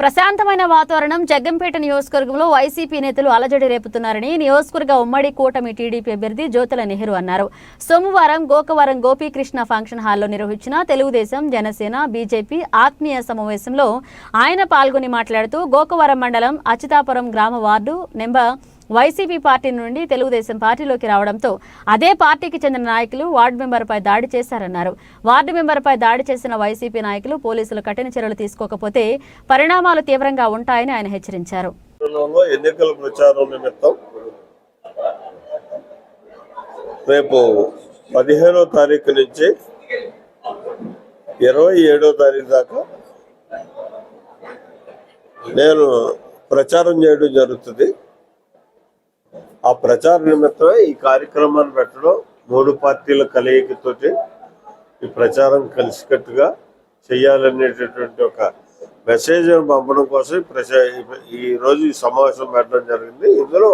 ప్రశాంతమైన వాతావరణం జగ్గంపేట నియోజకవర్గంలో వైసీపీ నేతలు అలజడి రేపుతున్నారని నియోజకవర్గ ఉమ్మడి కూటమి టీడీపీ అభ్యర్థి జ్యోతుల నెహ్రూ అన్నారు. సోమవారం గోకవరం గోపీకృష్ణ ఫంక్షన్ హాల్లో నిర్వహించిన తెలుగుదేశం జనసేన బీజేపీ ఆత్మీయ సమావేశంలో ఆయన పాల్గొని మాట్లాడుతూ గోకవరం మండలం అచితాపురం గ్రామ వార్డు నెంబర్ వైసీపీ పార్టీ నుండి తెలుగుదేశం పార్టీలోకి రావడంతో అదే పార్టీకి చెందిన నాయకులు వార్డు మెంబర్పై దాడి చేశారన్నారు. వార్డు మెంబర్పై దాడి చేసిన వైసీపీ నాయకులు పోలీసులు కఠిన చర్యలు తీసుకోకపోతే పరిణామాలు తీవ్రంగా ఉంటాయని ఆయన హెచ్చరించారు. ఎన్నికల ప్రచారం నిమిత్తం రేపు పదిహేనో తారీఖు నుంచి ఇరవై ఏడో తారీఖు దాకా నేను ప్రచారం చేయడం జరుగుతుంది. ఆ ప్రచార నిమిత్తమే ఈ కార్యక్రమాన్ని పెట్టడం మూడు పార్టీల కలయికతోటి ఈ ప్రచారం కలిసికట్టుగా చేయాలనేటటువంటి ఒక మెసేజ్ పంపడం కోసం ఈ ప్రచా ఈ ఈ సమావేశం పెట్టడం జరిగింది. ఇందులో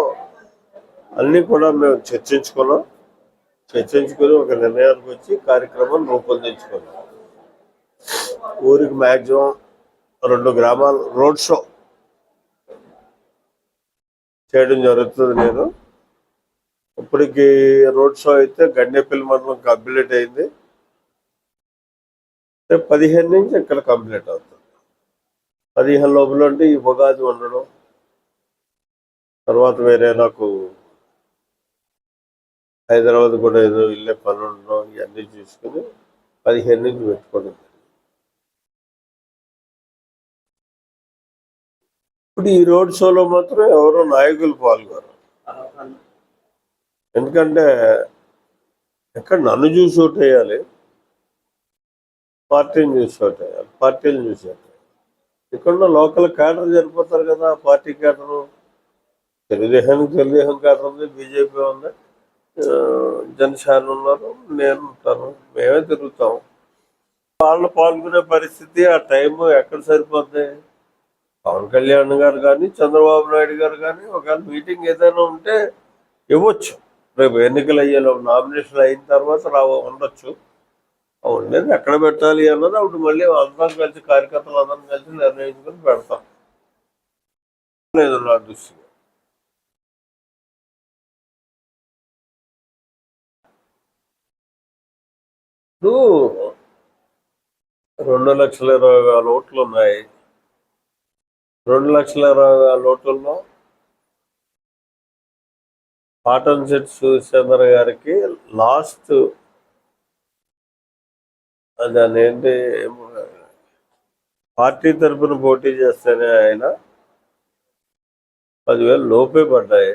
అన్ని కూడా మేము చర్చించుకున్నాం. చర్చించుకుని ఒక నిర్ణయానికి వచ్చి కార్యక్రమం రూపొందించుకున్నాం. ఊరికి మ్యాక్సిమం రెండు గ్రామాలు రోడ్ షో చేయడం జరుగుతుంది నేను. ఇప్పటికి రోడ్ షో అయితే గండేపల్లి మండలం కంప్లీట్ అయింది. రేపు పదిహేను నుంచి ఇక్కడ కంప్లీట్ అవుతుంది. పదిహేను లోపల అంటే ఈ ఉగాది ఉండడం తర్వాత వేరే నాకు హైదరాబాద్ కూడా ఏదో వెళ్ళే పని ఉండడం ఇవన్నీ చూసుకుని పదిహేను నుంచి పెట్టుకోవడం. ఇప్పుడు ఈ రోడ్ షోలో మాత్రం ఎవరో నాయకులు పాల్గొన్నారు ఎందుకంటే ఎక్కడ నన్ను చూసి ఓటు వేయాలి? పార్టీని చూసి ఓటు వేయాలి. పార్టీని చూసి ఓటు వేయాలి. ఇక్కడ లోకల్ క్యాడర్ సరిపోతారు కదా పార్టీ క్యాడరు తెలుగుదేశానికి తెలుగుదేశం క్యాడర్ ఉంది బీజేపీ ఉంది. జనసేన ఉన్నారు నేను ఉంటాను. మేమే తిరుగుతాం. వాళ్ళు పాల్గొనే పరిస్థితి ఆ టైం ఎక్కడ సరిపోతుంది పవన్ కళ్యాణ్ గారు కానీ చంద్రబాబు నాయుడు గారు కానీ ఒకవేళ మీటింగ్ ఏదైనా ఉంటే ఇవ్వచ్చు. రేపు ఎన్నికలు అయ్యేలో నామినేషన్ అయిన తర్వాత రావ ఉండొచ్చు. ఉండేది ఎక్కడ పెట్టాలి అన్నది అప్పుడు మళ్ళీ అందరం కలిసి కార్యకర్తలు అందరం కలిసి నిర్ణయించుకొని పెడతాం. లేదు నా దృష్టిగా ఇప్పుడు రెండు లక్షల ఇరవై వేల ఓట్లు ఉన్నాయి. రెండు లక్షల లోటుల్లో పాటన్ సెట్ సురేశ్చంద్ర గారికి లాస్ట్ దాని ఏంటి? పార్టీ తరఫున పోటీ చేస్తేనే ఆయన పదివేలు లోపే పడ్డాయి.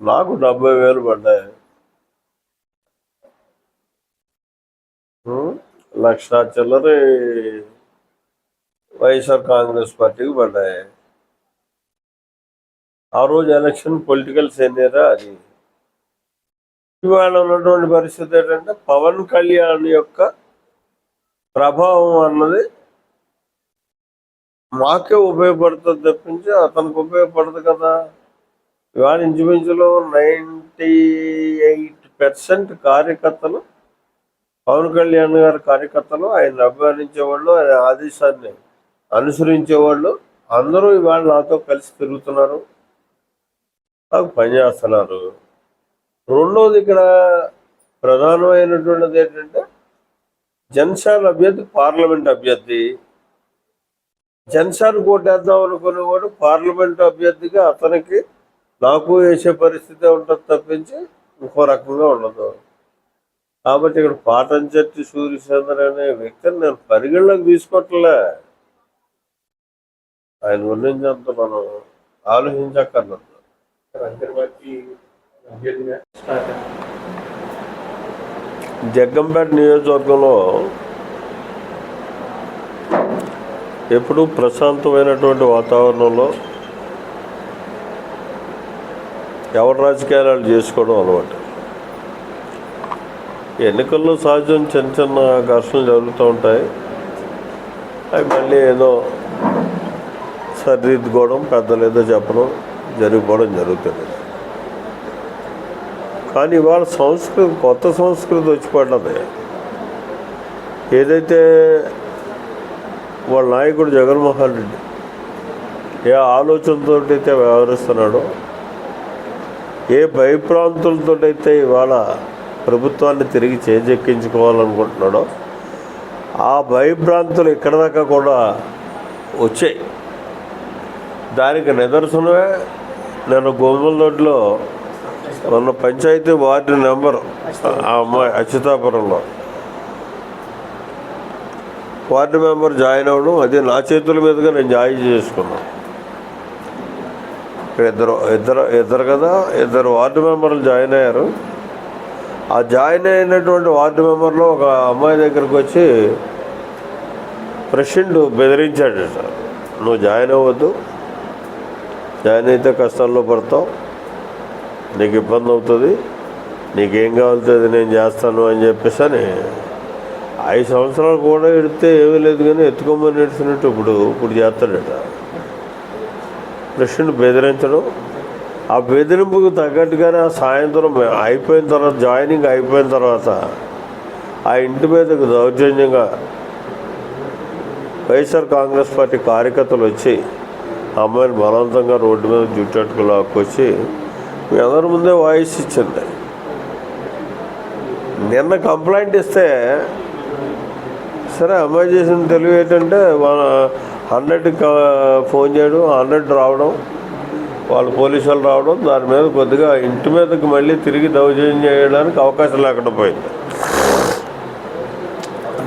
నాకు డెబ్బై వేలు పడ్డాయి. లక్ష చిల్లర వైఎస్ఆర్ కాంగ్రెస్ పార్టీకి పడ్డాయి. ఆ రోజు ఎలక్షన్ పొలిటికల్ సెన్యరా అది? ఇవాళ ఉన్నటువంటి పరిస్థితి ఏంటంటే పవన్ కళ్యాణ్ యొక్క ప్రభావం అన్నది మాకే ఉపయోగపడుతుంది తప్పించి అతనికి ఉపయోగపడదు కదా. ఇవాళ ఇంచుమించులో నైంటీ ఎయిట్ పర్సెంట్ కార్యకర్తలు పవన్ కళ్యాణ్ గారి కార్యకర్తలు ఆయన అభిమానించేవాళ్ళు ఆయన ఆదేశాన్ని అనుసరించేవాళ్ళు అందరూ ఇవాళ నాతో కలిసి తిరుగుతున్నారు. నాకు పనిచేస్తున్నారు రెండవది ఇక్కడ ప్రధానమైనటువంటిది ఏంటంటే జన్సార్ అభ్యర్థి పార్లమెంట్ అభ్యర్థి. జన్సార్ కోటేద్దాం అనుకునేవాడు పార్లమెంట్ అభ్యర్థిగా అతనికి నాకు వేసే పరిస్థితి ఉంటుంది తప్పించి ఇంకో రకంగా ఉండదు. కాబట్టి ఇక్కడ పాటంచెట్టి సూర్యచంద్ర అనే వ్యక్తిని నేను పరిగణలోకి తీసుకోవట్లే. ఆయన గురించి అంత మనం ఆలోచించక్కర్లేదు. జగ్గంపేట నియోజకవర్గంలో ఎప్పుడూ ప్రశాంతమైనటువంటి వాతావరణంలో ఎవరి రాజకీయాలు చేసుకోవడం అలవాటు. ఎన్నికల్లో సహజం చిన్న చిన్న ఘర్షణలు జరుగుతూ ఉంటాయి. అవి మళ్ళీ ఏదో సరిదిద్దుకోవడం పెద్దలు ఏదో చెప్పడం జరిగిపోవడం జరుగుతుంది. కానీ ఇవాళ సంస్కృతి కొత్త సంస్కృతి వచ్చి పడ్డది. ఏదైతే వాళ్ళ నాయకుడు జగన్మోహన్ రెడ్డి ఏ ఆలోచనతో అయితే వ్యవహరిస్తున్నాడో ఏ భయప్రాంతులతో అయితే ఇవాళ ప్రభుత్వాన్ని తిరిగి చేజెక్కించుకోవాలనుకుంటున్నాడో ఆ భయభ్రాంతులు ఇక్కడ దాకా కూడా వచ్చాయి. దానికి నిదర్శనమే నేను గోములదొడ్లో ఉన్న పంచాయతీ వార్డు నెంబర్ ఆ అమ్మాయి అచ్యుతాపురంలో. వార్డు మెంబర్ జాయిన్ అవ్వడం అది నా చేతుల మీదుగా నేను జాయిన్ చేసుకున్నాను. ఇక్కడ ఇద్దరు ఇద్దరు ఇద్దరు కదా ఇద్దరు వార్డు మెంబర్లు జాయిన్ అయ్యారు. ఆ జాయిన్ అయినటువంటి వార్డు మెంబర్లో ఒక అమ్మాయి దగ్గరికి వచ్చి ప్రెసిడెంట్ బెదిరించాడు సార్ నువ్వు జాయిన్ అవ్వద్దు జాయిన్ అయితే కష్టాల్లో పడతావు నీకు ఇబ్బంది అవుతుంది. నీకేం కావాలితే అది నేను చేస్తాను అని చెప్పేసి అని ఐదు సంవత్సరాలు కూడా ఎడితే ఏమీ లేదు కానీ ఎత్తుకోమని ఎడిచినట్టు ఇప్పుడు ఇప్పుడు చేస్తాడట. కృష్ణుని బెదిరించడం. ఆ బెదిరింపుకు తగ్గట్టుగానే ఆ సాయంత్రం అయిపోయిన తర్వాత జాయినింగ్ అయిపోయిన తర్వాత ఆ ఇంటి మీదకు దౌర్జన్యంగా వైఎస్ఆర్ కాంగ్రెస్ పార్టీ కార్యకర్తలు వచ్చి అమ్మాయిని బలవంతంగా రోడ్డు మీద జుట్టట్టుకు లాక్కొచ్చి మీ అందరి ముందే వాయిస్ ఇచ్చింది. నిన్న కంప్లైంట్ ఇస్తే సరే అమ్మాయి చేసిన తెలివి ఏంటంటే మన హండ్రెడ్కి ఫోన్ చేయడం హండ్రెడ్ రావడం వాళ్ళు పోలీసు వాళ్ళు రావడం దాని మీద కొద్దిగా ఇంటి మీదకి మళ్ళీ తిరిగి దౌర్జన్యం చేయడానికి అవకాశం లేకుండా పోయింది.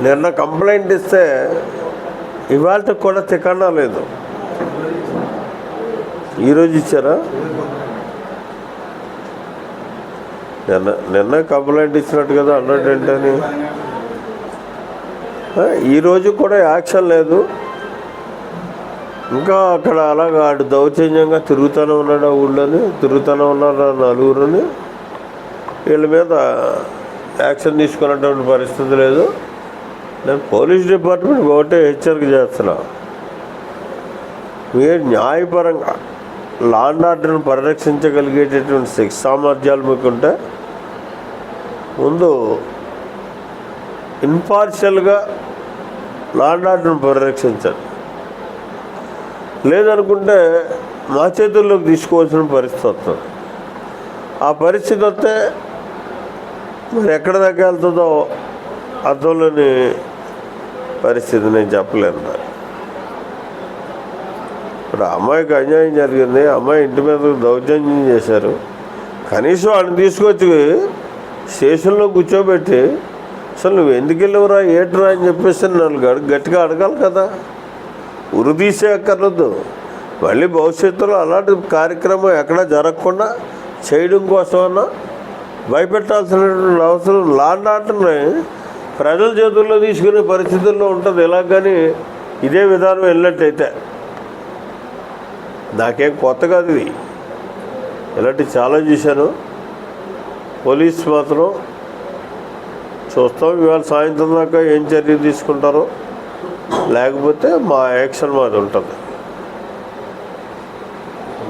నిన్న కంప్లైంట్ ఇస్తే ఇవాళ కూడా తికన్నా లేదు. ఈరోజు ఇచ్చారా? నిన్న నిన్న కంప్లైంట్ ఇచ్చినట్టు కదా అన్నట్టు ఏంటని. ఈరోజు కూడా యాక్షన్ లేదు. ఇంకా అక్కడ అలాగా అటు దౌర్జన్యంగా తిరుగుతూనే ఉన్నాడు ఆ ఊళ్ళోని? తిరుగుతూనే ఉన్నాడు ఆ నలుగురుని? వీళ్ళ మీద యాక్షన్ తీసుకున్నటువంటి పరిస్థితి లేదు. నేను పోలీస్ డిపార్ట్మెంట్ ఒకటే హెచ్చరిక చేస్తున్నా. మీరు న్యాయపరంగా లాండ్ ఆర్డర్ను పరిరక్షించగలిగేటటువంటి శక్తి సామర్థ్యాలు మీకుంటే ముందు ఇన్పార్షియల్గా లాండ్ ఆర్డర్ను పరిరక్షించండి. లేదనుకుంటే మా చేతుల్లోకి తీసుకోవాల్సిన పరిస్థితి వస్తుంది. ఆ పరిస్థితి వస్తే మరి ఎక్కడ దగ్గర వెళ్తుందో అర్థంలోని పరిస్థితి నేను చెప్పలేను. ఇప్పుడు అమ్మాయికి అన్యాయం జరిగింది అమ్మాయి ఇంటి మీద దౌర్జన్యం చేశారు. కనీసం వాడిని తీసుకొచ్చి స్టేషన్లో కూర్చోబెట్టి అసలు నువ్వు ఎందుకు వెళ్ళవురా ఏట్రా? అని చెప్పేసి నన్ను గడు గట్టిగా అడగాలి కదా. ఉరి తీసే అక్కర్లేదు. మళ్ళీ భవిష్యత్తులో అలాంటి కార్యక్రమం ఎక్కడా జరగకుండా చేయడం కోసమన్నా భయపెట్టాల్సినటువంటి అవసరం లాండ్ ప్రజల చేతుల్లో తీసుకునే పరిస్థితుల్లో ఉంటుంది. ఇలా కానీ ఇదే విధానం వెళ్ళినట్టయితే. నాకేం కొత్త కాదు ఇది. ఇలాంటి చాలా చూశాను. పోలీస్ మాత్రం చూస్తాం ఇవాళ సాయంత్రం దాకా ఏం చర్య తీసుకుంటారో. లేకపోతే మా యాక్షన్ మాది ఉంటుంది.